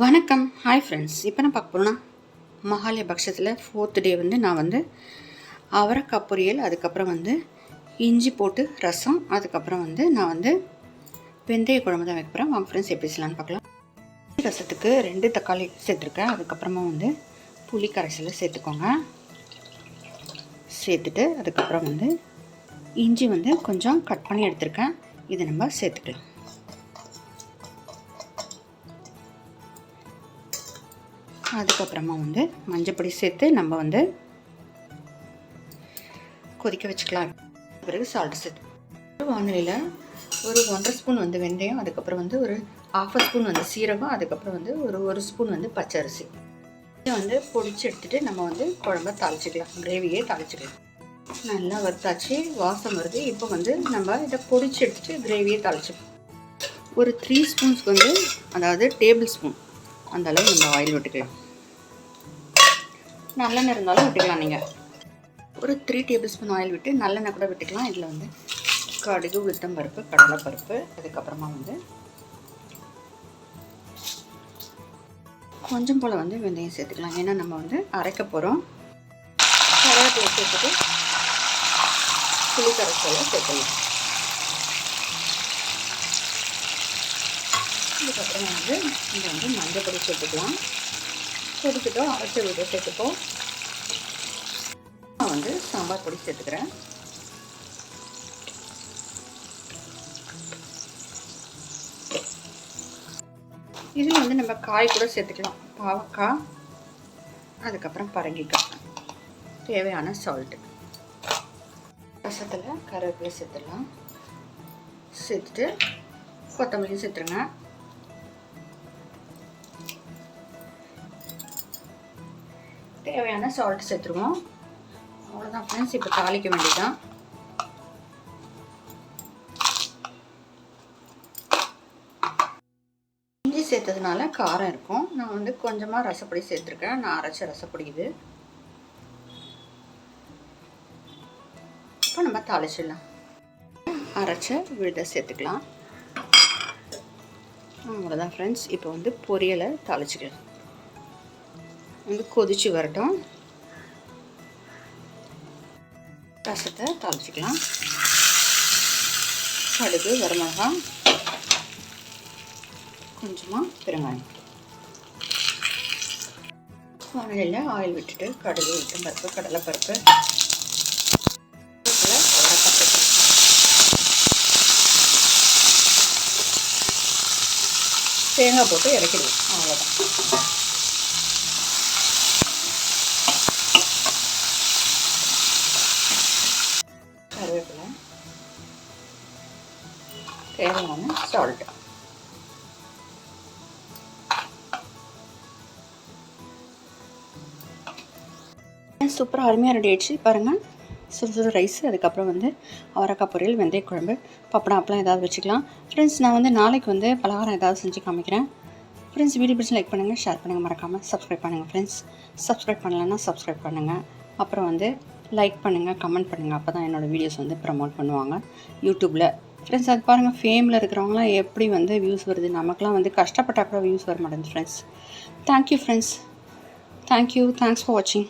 வணக்கம். Hi friends இப்போ நான் பார்க்க போகிறோன்னா மகாலய பக்ஷத்தில் ஃபோர்த் டே வந்து நான் வந்து அவரைக்காய் பொரியல் அதுக்கப்புறம் வந்து இஞ்சி போட்டு ரசம் அதுக்கப்புறம் வந்து நான் வந்து வெந்தய குழம்பு தான் வைக்க போகிறேன் வாங்க ஃப்ரெண்ட்ஸ் எப்படி செய்யலான்னு பார்க்கலாம். ரசத்துக்கு ரெண்டு தக்காளி சேர்த்துருக்கேன். அதுக்கப்புறமா வந்து புளி கரைசலை சேர்த்துக்கோங்க. சேர்த்துட்டு அதுக்கப்புறம் வந்து இஞ்சி வந்து கொஞ்சம் கட் பண்ணி எடுத்திருக்கேன். இதை நம்ம சேர்த்துக்கலாம். அதுக்கப்புறமா வந்து மஞ்சப்பொடி சேர்த்து நம்ம வந்து கொதிக்க வச்சுக்கலாம். பிறகு சால்ட் சேர்த்து. வானிலையில் ஒரு ஒன்றரை ஸ்பூன் வந்து வெந்தயம் அதுக்கப்புறம் வந்து ஒரு ஆஃப் ஸ்பூன் வந்து சீரகம் அதுக்கப்புறம் வந்து ஒரு ஒரு ஸ்பூன் வந்து பச்சரிசி. இதை வந்து பொடிச்சு எடுத்துகிட்டு நம்ம வந்து குழம்ப தாளிச்சிக்கலாம். கிரேவியே தாளிச்சிக்கலாம். நல்லா வறுத்தாச்சு. வாசம் வருது. இப்போ வந்து நம்ம இதை பொடிச்சு எடுத்துகிட்டு கிரேவியே தாளிச்சிக்கலாம். ஒரு த்ரீ ஸ்பூன்ஸ்க்கு வந்து அதாவது டேபிள் ஸ்பூன் அந்த அளவு நம்ம ஆயில் விட்டுக்கலாம். நல்லெண்ணெய் இருந்தாலும் விட்டுக்கலாம் நீங்கள் ஒரு த்ரீ டேபிள் ஸ்பூன் ஆயில் விட்டு நல்லெண்ணெய் கூட விட்டுக்கலாம். இதில் வந்து கடுகு உளுத்தம் பருப்பு கடலை பருப்பு அதுக்கப்புறமா வந்து கொஞ்சம் போல் வந்து வெந்தயம் சேர்த்துக்கலாம். ஏன்னா நம்ம வந்து அரைக்க போகிறோம் கருவேப்பிலை சேர்த்துட்டு புளி கரைச்சலை சேர்த்துக்கலாம். இதுக்கப்புறம் வந்து இதை வந்து மஞ்சள் பொடி சேர்த்துக்கலாம். கொதிக்கட்டும் அரைச்ச விட சேர்த்துப்போம். நான் வந்து சாம்பார் பொடி சேர்த்துக்கிறேன். இதில் வந்து நம்ம காய் கூட சேர்த்துக்கலாம். பாவக்காய் அதுக்கப்புறம் பரங்கிக்காய். தேவையான சால்ட்டு ரசத்தில் கருவேப்பிலை சேர்த்துடலாம். சேர்த்துட்டு கொத்தமல்லியும் சேர்த்துருங்க. தேவையான சால்ட் சேர்த்துருவோம். அவ்வளோதான் ஃப்ரெண்ட்ஸ் இப்போ தாளிக்க வேண்டியதான் இஞ்சி சேர்த்ததுனால காரம் இருக்கும். நான் வந்து கொஞ்சமாக ரசப்பொடி சேர்த்துருக்கேன். நான் அரைச்ச ரசப்பொடி இது. இப்போ நம்ம தாளிச்சிடலாம். அரைச்ச விழுத சேர்த்துக்கலாம். அவ்வளோதான் ஃப்ரெண்ட்ஸ் இப்போ வந்து பொரியலை தாளிச்சிக்கலாம். வந்து கொதிச்சு வரட்டும். ரசத்தை தாளிச்சிக்கலாம். கடுகு வரமிளகாய் கொஞ்சமாக பெருங்காயம். வானிலையில் ஆயில் விட்டுட்டு கடுகு விட்டு பருப்பு கடலைப்பருப்பு தேங்காய் போட்டு இறக்கிடுவோம். அவ்வளோதான் தேவையான சால்ட் சூப்பராக அருமையாக ரெடி ஆயிடுச்சு. பாருங்கள் சுறுசுறு சுடு ரைஸ் அதுக்கப்புறம் வந்து அவரக்காய் பொரியல் வெந்தய குழம்பு பப்படம் அப்பெல்லாம் ஏதாவது வச்சுக்கலாம். ஃப்ரெண்ட்ஸ் நான் வந்து நாளைக்கு வந்து பலகாரம் ஏதாவது செஞ்சு காமிக்கிறேன். ஃப்ரெண்ட்ஸ் வீடியோ பிடிச்சி லைக் பண்ணுங்கள் ஷேர் பண்ணுங்கள் மறக்காமல் சப்ஸ்கிரைப் பண்ணுங்கள் ஃப்ரெண்ட்ஸ் சப்ஸ்கிரைப் பண்ணலன்னா சப்ஸ்கிரைப் பண்ணுங்கள் அப்புறம் வந்து லைக் பண்ணுங்கள் கமெண்ட் பண்ணுங்கள் அப்போ தான் என்னோடய வீடியோஸ் வந்து ப்ரமோட் பண்ணுவாங்க. யூடியூப்பில் ஃப்ரெண்ட்ஸ் அது பாருங்கள் ஃபேமில் இருக்கிறவங்களாம் எப்படி வந்து வியூஸ் வருது? நமக்குலாம் வந்து கஷ்டப்பட்டால் கூட வியூஸ் வர மாட்டேங்குது friends thank you friends thank you thanks for வாட்சிங்